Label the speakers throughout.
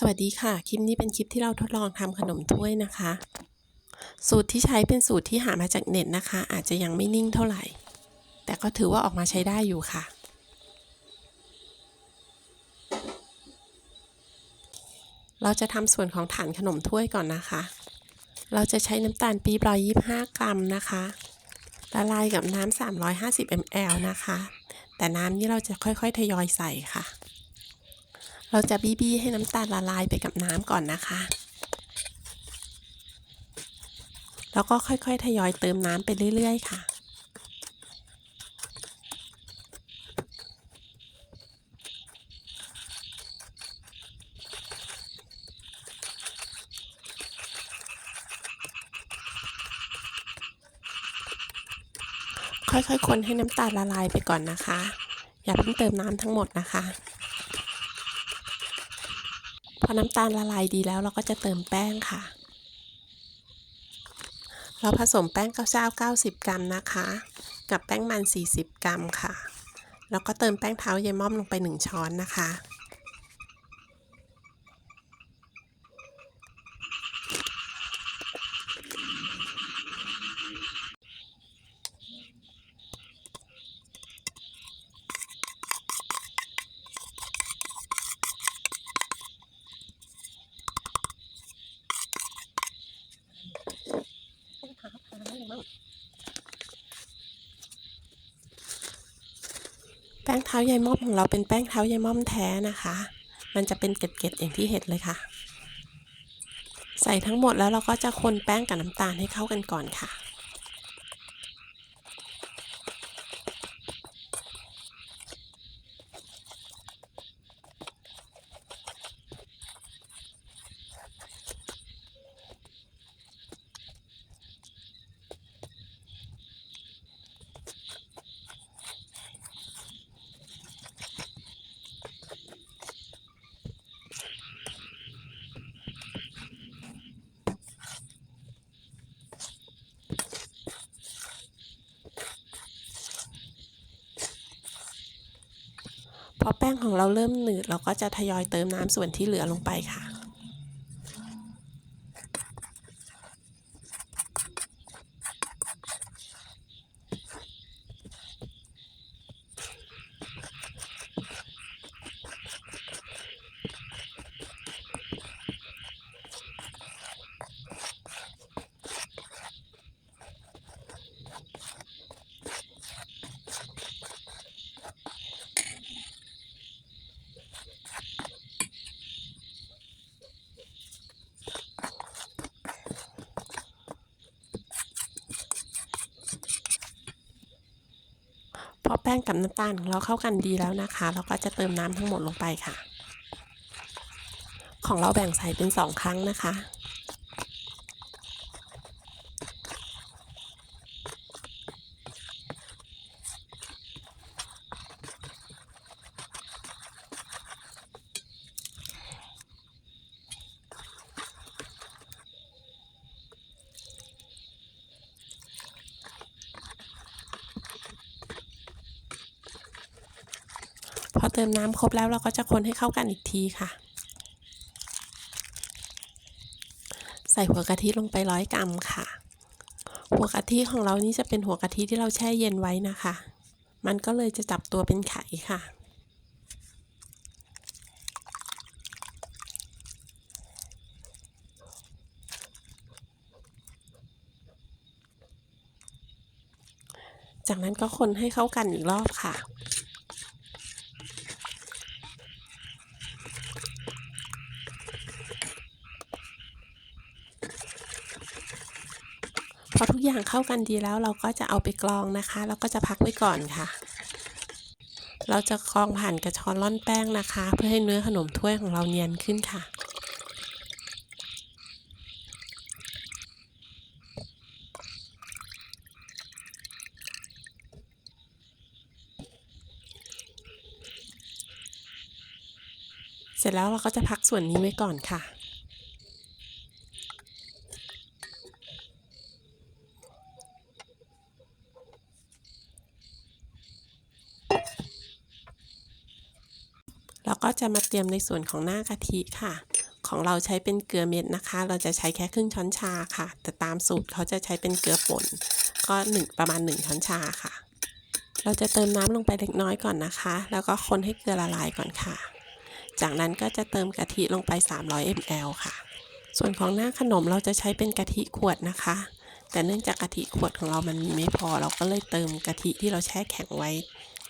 Speaker 1: สวัสดีค่ะ คลิปนี้เป็นคลิปที่เราทดลองทำขนมถ้วยนะคะ สูตรที่ใช้เป็นสูตรที่หามาจากเน็ตนะคะ อาจจะยังไม่นิ่งเท่าไหร่ แต่ก็ถือว่าออกมาใช้ได้อยู่ค่ะ เราจะทำส่วนของฐานขนมถ้วยก่อนนะคะ เราจะใช้น้ำตาลปี๊บ125กรัมนะคะละลายกับน้ำ350 ml นะคะ แต่น้ำนี้เราจะค่อยๆ ทยอยใส่ค่ะ เราจะบี้บี้ให้น้ำตาลละลายไปกับน้ำก่อนนะคะ แล้วก็ค่อยๆ ทยอยเติมน้ำไปเรื่อยๆ ค่ะค่อยๆ คนให้น้ำตาลละลายไปก่อนนะคะ อย่าเพิ่งเติมน้ำทั้งหมดนะคะ อน้ำตาลละลายดีแล้วเราก็จะเติมแป้งค่ะ เราผสมแป้งข้าวเจ้า 90 กรัมนะคะ กับแป้งมัน 40 กรัมค่ะ แล้วก็เติมแป้งเท้าเยายม่อมลงไป 1 ช้อนนะคะ งเท้ายายม่อมของเราเป็นแป้งเท้ายายม่อมแท้นะคะ มันจะเป็นเกล็ดๆอย่างที่เห็นเลยค่ะ ใส่ทั้งหมดแล้วเราก็จะคนแป้งกับน้ำตาลให้เข้ากันก่อนค่ะ พอแป้งของเราเริ่มหนืดเราก็จะทยอยเติมน้ำส่วนที่เหลือลงไปค่ะ ป้งกับน้ำตาลของเราเข้ากันดีแล้วนะคะ เราก็จะเติมน้ำทั้งหมดลงไปค่ะ ของเราแบ่งใส่เป็นสองครั้งนะคะ ติมน้ำครบแล้วเราก็จะคนให้เข้ากันอีกทีค่ะ ใส่หัวกะทิลงไปร้อยกรัมค่ะ หัวกะทิของเรานี่จะเป็นหัวกะทิที่เราแช่เย็นไว้นะคะ มันก็เลยจะจับตัวเป็นไข่ค่ะจากนั้นก็คนให้เข้ากันอีกรอบค่ะ พอทุกอย่างเข้ากันดีแล้วเราก็จะเอาไปกรองนะคะ แล้วก็จะพักไว้ก่อนค่ะ เราจะกรองผ่านกระชอนร่อนแป้งนะคะ เพื่อให้เนื้อขนมถ้วยของเราเนียนขึ้นค่ะเสร็จแล้วเราก็จะพักส่วนนี้ไว้ก่อนค่ะ ก็จะมาเตรียมในส่วนของหน้ากะทิค่ะ ของเราใช้เป็นเกลือเม็ดนะคะ เราจะใช้แค่ครึ่งช้อนชาค่ะ แต่ตามสูตรเขาจะใช้เป็นเกลือป่นก็หนึ่งประมาณ 1 ช้อนชาค่ะ เราจะเติมน้ำลงไปเล็กน้อยก่อนนะคะ แล้วก็คนให้เกลือละลายก่อนค่ะ จากนั้นก็จะเติมกะทิลงไป 300 ml ค่ะ ส่วนของหน้าขนมเราจะใช้เป็นกะทิขวดนะคะ แต่เนื่องจากกะทิขวดของเรามันมีไม่พอ เราก็เลยเติมกะทิที่เราแช่แข็งไว้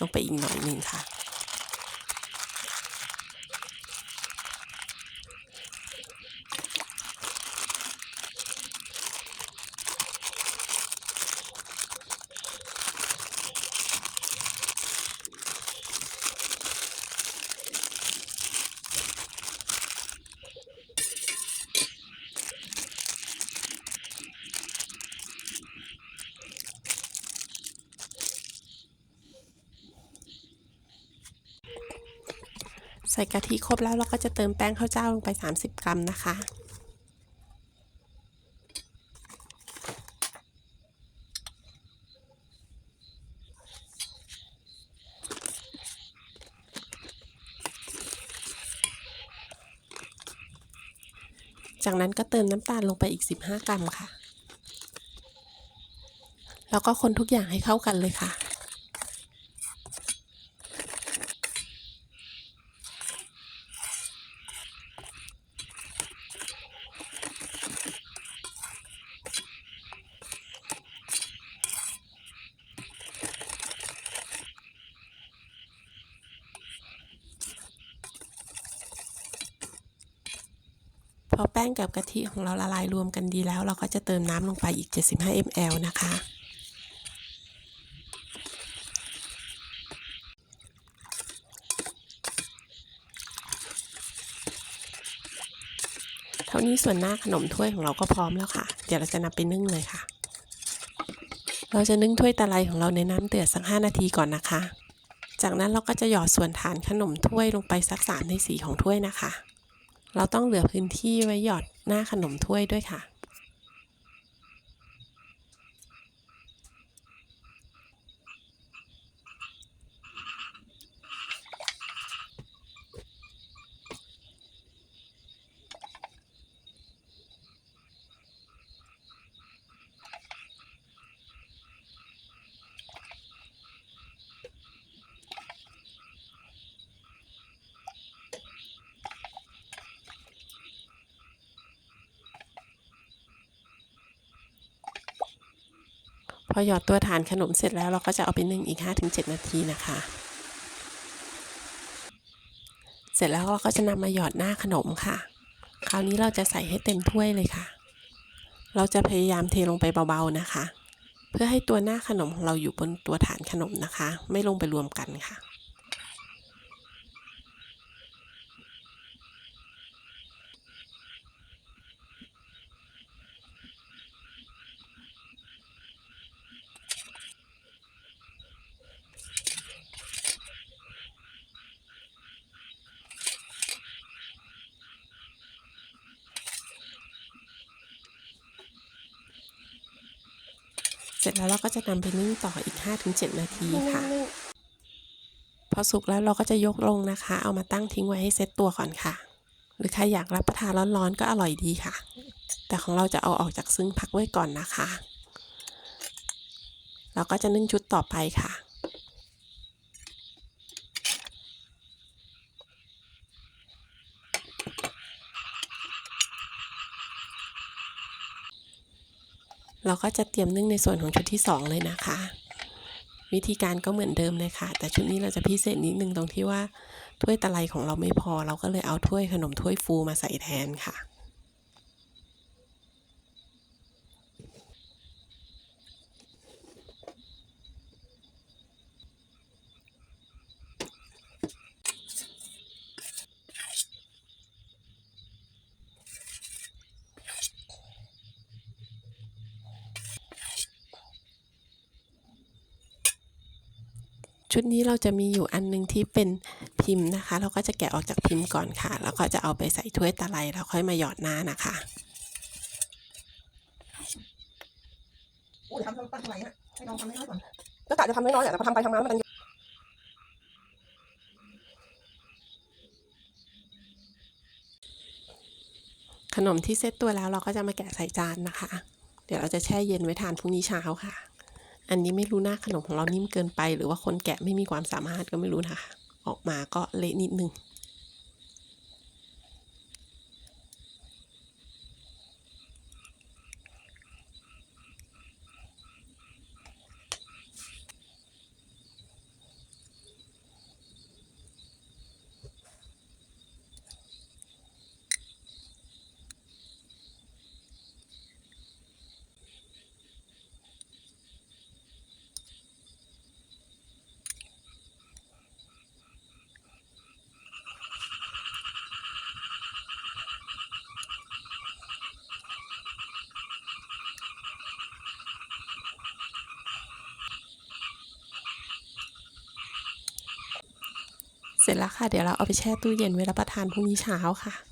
Speaker 1: ลงไปอีกหน่อยหนึ่งค่ะ ใส่กะทิครบแล้วเราก็จะเติมแป้งข้าวเจ้าลงไป 30 กรัมนะคะ จากนั้นก็เติมน้ำตาลลงไปอีก 15 กรัมค่ะ แล้วก็คนทุกอย่างให้เข้ากันเลยค่ะ พอแป้งกับกะทิของเราละลายรวมกันดีแล้ว เราก็จะเติมน้ำลงไปอีก 75 ml นะคะ เท่านี้ส่วนหน้าขนมถ้วยของเราก็พร้อมแล้วค่ะ เดี๋ยวเราจะนำไปนึ่งเลยค่ะ เราจะนึ่งถ้วยตะไลของเราในน้ำเดือดสัก 5 นาทีก่อนนะคะ จากนั้นเราก็จะหยอดส่วนฐานขนมถ้วยลงไปสัก3ใน4ของถ้วยนะคะ เราต้องเหลือพื้นที่ไว้หยอดหน้าขนมถ้วยด้วยค่ะ พ อหยอดตัวฐานขนมเสร็จแล้วเราก็จะเอาไปนึ่งอีก 5-7 นาทีนะคะ เสร็จแล้วเราก็จะนำมาหยอดหน้าขนมค่ะ คราวนี้เราจะใส่ให้เต็มถ้วยเลยค่ะ เราจะพยายามเทลงไปเบาๆนะคะ เพื่อให้ตัวหน้าขนมของเราอยู่บนตัวฐานขนมนะคะ ไม่ลงไปรวมกันค่ะ ร็จแล้วเราก็จะนำไปนึ่งต่ออีก 5-7 นาทีค่ะ พอสุกแล้วเราก็จะยกลงนะคะ เอามาตั้งทิ้งไว้ให้เซ็ตตัวก่อนค่ะ หรือใครอยากรับประทานร้อนๆก็อร่อยดีค่ะ แต่ของเราจะเอาออกจากซึ่งพักไว้ก่อนนะคะ เราก็จะนึ่งชุดต่อไปค่ะ เราก็จะเตรียมนึ่งในส่วนของชุดที่ 2 เลยนะคะ วิธีการก็เหมือนเดิมเลยค่ะ แต่ชุดนี้เราจะพิเศษนิดนึงตรงที่ว่าถ้วยตะไลของเราไม่พอ เราก็เลยเอาถ้วยขนมถ้วยฟูมาใส่แทนค่ะ ชุดนี้เราจะมีอยู่อันหนึงที่เป็นพิมพ์นะคะ เราก็จะแกะออกจากพิมพ์ก่อนค่ะ แล้วก็จะเอาไปใส่ถ้วยตะไลแล้วค่อยมาหยอดหน้านะคะ
Speaker 2: โอ้ยทำทำตั้งเท่าไหร่ฮะให้น้องทำน้อยๆก่อนก็กะจะทำน้อยๆแหละแต่พอทำไปทำมาแล้วมัน
Speaker 1: ขนมที่เซตตัวแล้วเราก็จะมาแกะใส่จานนะคะ เดี๋ยวเราจะแช่เย็นไว้ทานพรุ่งนี้เช้าค่ะ อันนี้ไม่รู้หน้าขนมของเรานิ่มเกินไป หรือว่าคนแกะไม่มีความสามารถก็ไม่รู้นะคะ ออกมาก็เละนิดนึง เสร็จแล้วค่ะ เดี๋ยวเราเอาไปแช่ตู้เย็นไว้รับประทานพรุ่งนี้เช้าค่ะ